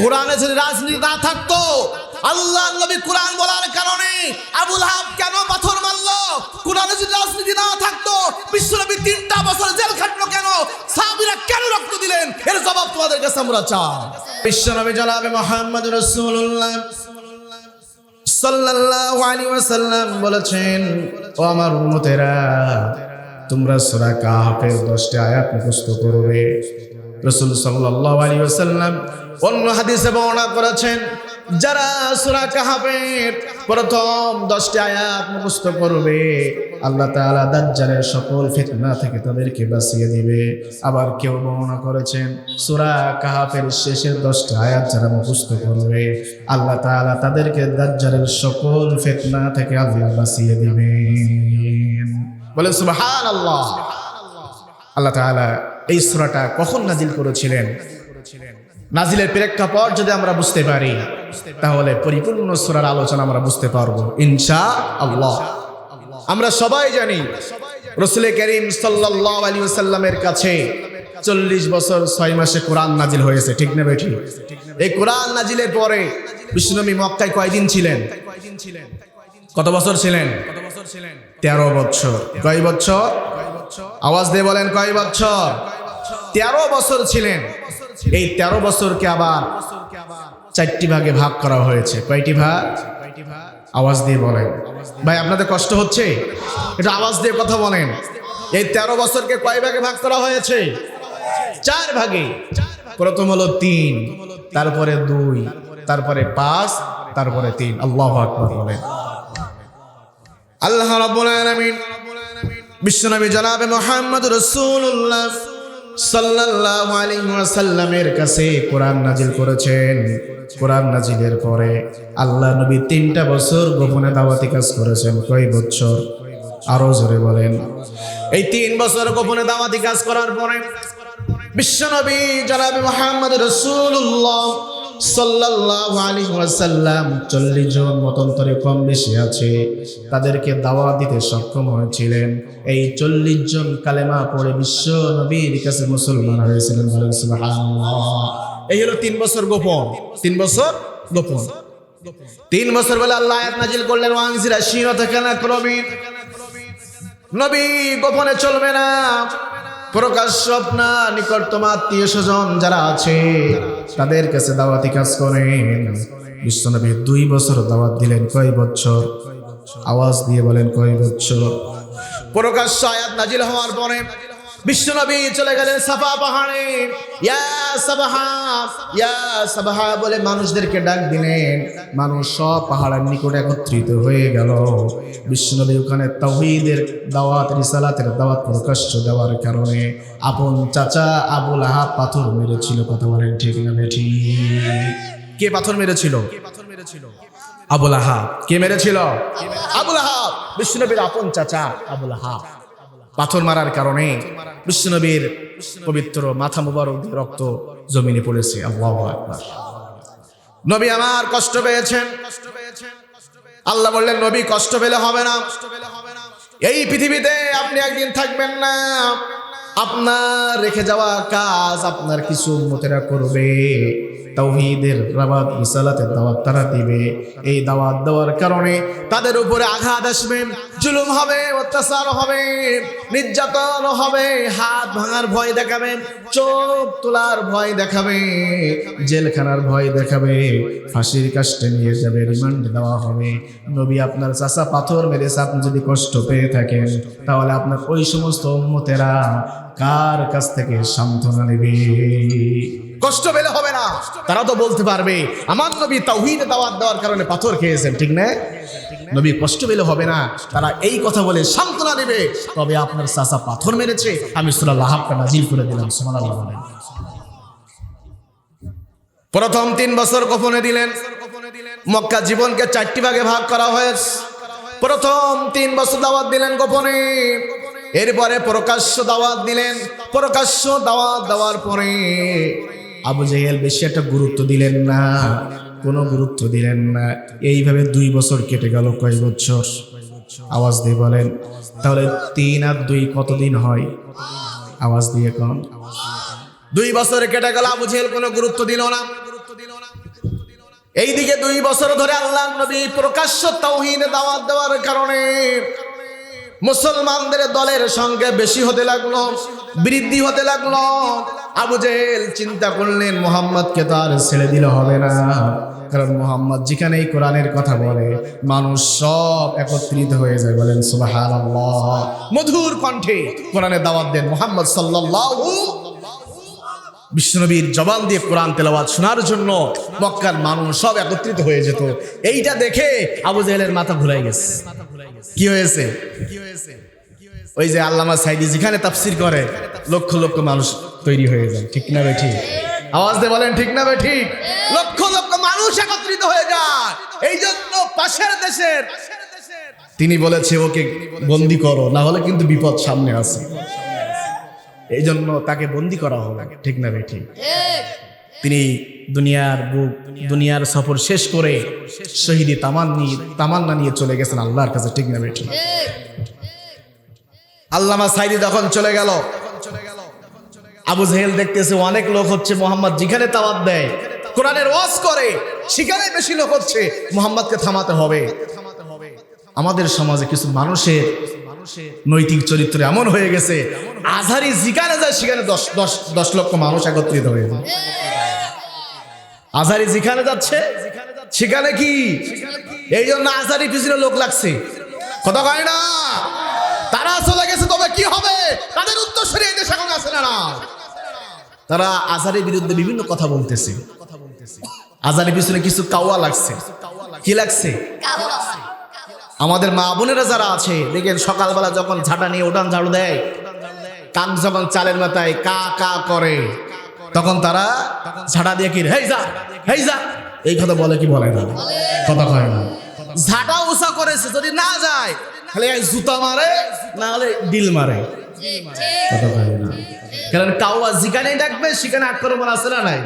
কোরআনে যদি রাজনীতি না থাকতো, আল্লাহ নবী কোরআন বলার কারণে আবুল হাব কেন পাথর মারলো? কোরআনে যদি রাজনীতি না থাকতো, বিশ্বনবী তিনটা বছর জেল খাটলো কেন? সাহাবীরা কেন রক্ত দিলেন? এর জবাব তোমাদের কাছে আমরা চাই। বিশ্বনবী জনাবে মোহাম্মদ রাসূলুল্লাহ সাল্লাল্লাহু আলাইহি ওয়াসাল্লাম বলেছেন, ও আমার উম্মতেরা, তোমরা সূরা কাহাফের 10টি আয়াত মুখস্থ করবে। রাসূল সাল্লাল্লাহু আলাইহি ওয়াসাল্লাম অন্য হাদিসে বর্ণনা করেছেন, যারা সূরা কাহাফের প্রথম 10টি আয়াত মুখস্থ করবে, আল্লাহ তাআলা দাজ্জালের সকল ফিতনা থেকে তাদেরকে বাঁচিয়ে দিবে। আবার কেউ বর্ণনা করেছেন, সূরা কাহাফের শেষের 10টা আয়াত যারা মুখস্থ করবে, আল্লাহ তাআলা তাদেরকে দাজ্জালের সকল ফিতনা থেকে আল্লাহ বাঁচিয়ে দিবেন। বলে সুবহানাল্লাহ। আল্লাহ আল্লাহ তাআলা এই সূরাটা কখন নাজিল করেছিলেন? নাজিলের প্রেক্ষাপট যদি আমরা বুঝতে পারি, তাহলে পরিপূর্ণ সুরার আলোচনা আমরা বুঝতে পারব ইনশা আল্লাহ আমরা সবাই জানি, রসুল করিম সাল্লাল্লাহু আলাইহি ওয়াসাল্লামের কাছে চল্লিশ বছর ছয় মাসে কোরআন নাজিল হয়েছে, ঠিক না বেঠি এই কোরআন নাজিলের পরে বিষ্ণুনবী মক্কায় কয়দিন ছিলেন? কত বছর ছিলেন? তেরো বছর। কয় বছর? আওয়াজ দিয়ে বলেন কয় বছর? তেরো বছর ছিলেন। এই তেরো বছরকে আবার চারটি ভাগে ভাগ করা হয়েছে। কয়টি ভাগ? আওয়াজ দিয়ে বলেন। ভাই, আপনাদের কষ্ট হচ্ছে? এটা আওয়াজ দিয়ে কথা বলেন। এই তেরো বছরকে কয় ভাগে ভাগ করা হয়েছে? চার ভাগে। প্রথম হলো তিন, তারপরে দুই, তারপরে পাঁচ, তারপরে তিন। আল্লাহ আকবর বলেন। আল্লাহ বিশ্বনবী জনাবে মুহাম্মদ রাসূলুল্লাহ সাল্লাল্লাহু আলাইহি ওয়াসাল্লামের কাছে কোরআন নাজিল করেছেন। কোরআন নাজিলের পরে আল্লাহ নবী তিনটা বছর গোপনে দাওয়াতি কাজ করেছেন। কয় বছর? আরও জোরে বলেন। এই তিন বছর গোপনে দাওয়াতি কাজ করার পরে বিশ্বনবী জনাবি মোহাম্মদ রাসূলুল্লাহ সাল্লাল্লাহু আলাইহি ওয়াসাল্লাম 40 জন কম বেশি আছে। তাদেরকে দাওয়াত দিতে সক্ষম হয়েছিলেন। এই 40 জন কালেমা পড়ে বিশ্ব নবীর কাছে মুসলমান হয়েছিলেন সুবহানাল্লাহ। এই হলো তিন বছর গোপন। তিন বছর গোপন। তিন বছর বলে আল্লাহ আয়াত নাজিল করলেন ওয়ানজিরা শিরতা কানা ক্রমিন নবী গোপনে চলবে না। প্রকাশ্য আপনার নিকটতম আত্মীয় স্বজন যারা আছে, তাদের কাছে দাওয়াতি কাজ করেন। বিশ্বনবী দুই বছর দাওয়াত দিলেন কয় বছর? আওয়াজ দিয়ে বলেন কয় বছর? প্রকাশ্য আয়াত নাজিল হওয়ার পরে বিশ্বনবী চলে গেলেন সাফা পাহাড়ে। ইয়া সাবাহা ইয়া সাবাহা বলে মানুষদেরকে ডাক দিলেন। মানুষ সব পাহাড়ের নিকট একত্রিত হয়ে গেল। বিশ্বনবী ওখানে তাওহীদের দাওয়াত, রিসালাতের দাওয়াত প্রকাশ্য দেওয়ার কারণে আপন চাচা আবুল আহাব পাথর মেরেছিল। কথা বলেন ঠিক না বেঠি? কে পাথর মেরেছিল? আবুল আহাব। কে মেরেছিল? আবুল আহাব। বিশ্বনবীর আপন চাচা আবুল আহাব। পাথর মারার কারণে বিশ্বনবীর পবিত্র মাথা মুবারক রক্ত জমিনে পড়েছে। আল্লাহু নবী আমার কষ্ট পেয়েছেন। আল্লাহ বললেন, নবী, কষ্ট পেলে হবে না। এই পৃথিবীতে আপনি একদিন থাকবেন না। আপনার রেখে যাওয়া কাজ আপনার কিছু মতেরা করবে। তাওহীদের রাবাত বিসালাতের দাওয়াত তারা দিবে। এই দাওয়াত দেওয়ার কারণে তাদের উপরে আঘাত আসবে, জুলুম হবে, অত্যাচার হবে, নির্যাতন হবে, হাত ভাঙার ভয় দেখাবে, চোখ তোলার ভয় দেখাবে, জেলখানার ভয় দেখাবে, ফাঁসির কাষ্টে নিয়ে যাবে, রিমান্ড দেওয়া হবে। নবী আপনার চাষা পাথর মেরেছে আপনি যদি কষ্ট পেয়ে থাকেন, তাহলে আপনার ওই সমস্ত উম্মতেরা কার কাছ থেকে সান্ত্বনা নেবে? কষ্ট পেলে হবে না। তারা তো বলতে পারবে, আমার নবী তাওহীদ দাওয়াত দেওয়ার কারণে পাথর খেয়েছেন, ঠিক না? নবী কষ্ট পেলে হবে না, তারা এই কথা বলে সান্ত্বনা নেবে তবে আপনার চাচা পাথর মেরেছে, আমি সুরা লাহাবটা নাজিল করে দিলাম, সুবহানাল্লাহ বলেন। প্রথম তিন বছর গোপনে দিলেন, মক্কা জীবনকে চারটি ভাগে ভাগ করা হয়েছে। প্রথম তিন বছর দাওয়াত দিলেন গোপনে, এরপরে প্রকাশ্য দাওয়াত দিলেন, প্রকাশ্য দাওয়াত দেওয়ার পরে আবু জেহেল বেশি একটা গুরুত্ব দিলেন না, কোনো গুরুত্ব দিলেন না। এইভাবে দুই বছর কেটে গেল কয় বছর। আওয়াজ দিয়ে বলেন, তাহলে তিন আর দুই কতদিন হয়? আওয়াজ দিয়ে কন। দুই বছরে কেটে গেল, আবু জেহেল কোনো গুরুত্ব দিল না। এইদিকে দুই বছর ধরে আল্লাহ নবী প্রকাশ্য তাওহীদে দাওয়াত দেওয়ার কারণে মুসলমানদের দলের সংখ্যা বেশি হতে লাগল, বৃদ্ধি হতে লাগল। আবু জেহেল চিন্তা করলেন, মোহাম্মদকে তো আর ছেড়ে দিলে হবে না। কারণ মোহাম্মদ যেখানে এই কোরআনের কথা বলে, মানুষ সব একত্রিত হয়ে যায়, বলেন, সুবহানাল্লাহ। মধুর কণ্ঠে কোরআনের দাওয়াত দেন মোহাম্মদ সাল্লাল্লাহু বিষ্ণুনবীর জবান দিয়ে কোরআন তেলাওয়াত শোনার জন্য মক্কার মানুষ সব একত্রিত হয়ে যেত। এইটা দেখে আবু জেহেলের মাথা ঘুরাই গেছে। কি হয়েছে? ওই যে আল্লামা সাইদি যেখানে তাফসির করে, লক্ষ লক্ষ মানুষ তৈরি হয়ে যায়। ঠিক না ঠিক আওয়াজ দিয়ে বলেন, ঠিক না ঠিক লক্ষ লক্ষ মানুষ একত্রিত হয়ে যায়। এই জন্য পাশের দেশের তিনি বলেছে, ওকে বন্দি করো, না হলে কিন্তু বিপদ সামনে আছে এই জন্য তাকে বন্দি করা হবে। ঠিক না ভাই ঠিক তিনি দুনিয়ার বুক দুনিয়ার সফর শেষ করে শহীদি তামান নিয়ে তামান্না নিয়ে চলে গেছেন আল্লাহর কাছে ঠিক না ভাই ঠিক। আল্লামা সাইদি যখন চলে গেল। আবু জেহেল দেখতেছে অনেক লোক হচ্ছে মোহাম্মদ যেখানে তাওয়াত দেয় কোরআনের ওয়াজ করে সেখানে বেশি লোক হচ্ছে মোহাম্মদকে থামাতে হবে। আমাদের সমাজে কিছু মানুষের নৈতিক চরিত্র এমন হয়ে গেছে আজহারি যেখানে যায় সেখানে দশ দশ দশ লক্ষ মানুষ একত্রিত হয়ে যায়। আজহারি যেখানে যাচ্ছে, সেখানে কি? এই জন্য আজহারি পিছনে লোক লাগছে। কথা কয় না? তারা চলে গেছে, তবে কি হবে? তাদের উত্তর আছে না তারা আজহারের বিরুদ্ধে বিভিন্ন কথা বলতেছে। আজহারের পিছনে কিছু কাওয়া লাগছে। কি লাগছে? আমাদের মা বোনেরা যারা আছে, দেখেন সকালবেলা যখন ঝাঁটা নিয়ে উঠান ঝাড়ু দেয়, কাক যখন চালের মাথায় কা কা করে তখন তারা ঝাঁটা দিয়ে কি হেই যা হেই যা। এই কথা বলে কি বলে না? কথা কয় না। ঝাঁটা উষা করেছে, যদি না যায় এক জুতা মারে, না হলে ডিল মারে। কথা কয় না। কারণ কাউয়া যেখানেই ডাকবে, সেখানে আক্রমণ আছে না নাই?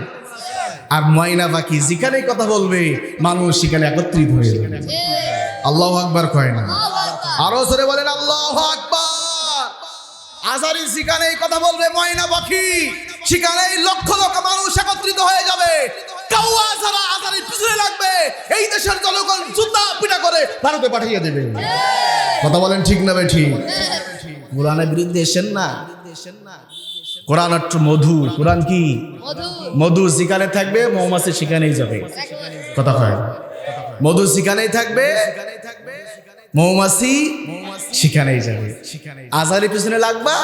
আর ময়না পাখি যেখানেই কথা বলবে, মানুষ সেখানে একত্রিত হয়ে যাবে। আল্লাহ আকবার কয় না। আরও জোরে বলেন, আল্লাহ আকবার। আজারি সেখানেই কথা বলবে, ময়না পাখি সেখানেই লক্ষ লক্ষ মানুষ একত্রিত হয়ে যাবে। কাউয়া যারা আজারি পিছনে লাগবে এই দেশের জনগণ জুতা পিটা করে ভারতে পাঠিয়ে দেবে। কথা বলেন ঠিক না ভাই ঠিক কোরআনের বিরুদ্ধে এসেন না। কোরআন মধু। কোরআন কি? মধু। যেখানে থাকবে মৌমাছি সেখানেই যাবে। কথা কয়। না। মধু সেখানেই থাকবে মৌমাছি সেখানেই যাবে। আজারি পিছনে লাগবা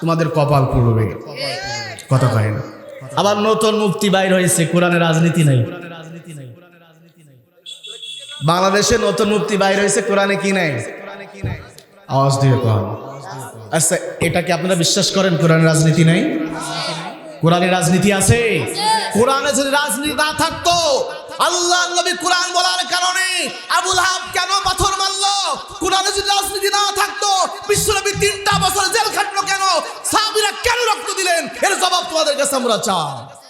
তোমাদের কপাল পুড়বে। কথা কয় না। আবার নতুন মুক্তি বাইর হয়েছে কোরআনের রাজনীতি নাই। বাংলাদেশে নতুন মুক্তি বাইর হয়েছে কোরআনে কি নাই? আওয়াজ দিয়ে কম আচ্ছা এটা কি আপনারা বিশ্বাস করেন কোরআনের রাজনীতি নাই? কোরআনের রাজনীতি আছে। কোরআনে যদি রাজনীতি না থাকতো আল্লাহ নবী কোরআন বলার কারণে আবুল হাব কেন পাথর মারল? কোরআনে যদি রাজনীতি না থাকতো, বিশ্বনবী তিনটা বছর জেল খাটলো কেন? সাহাবীরা কেন রক্ত দিলেন? এর জবাব তোমাদের কাছে আমরা চাই।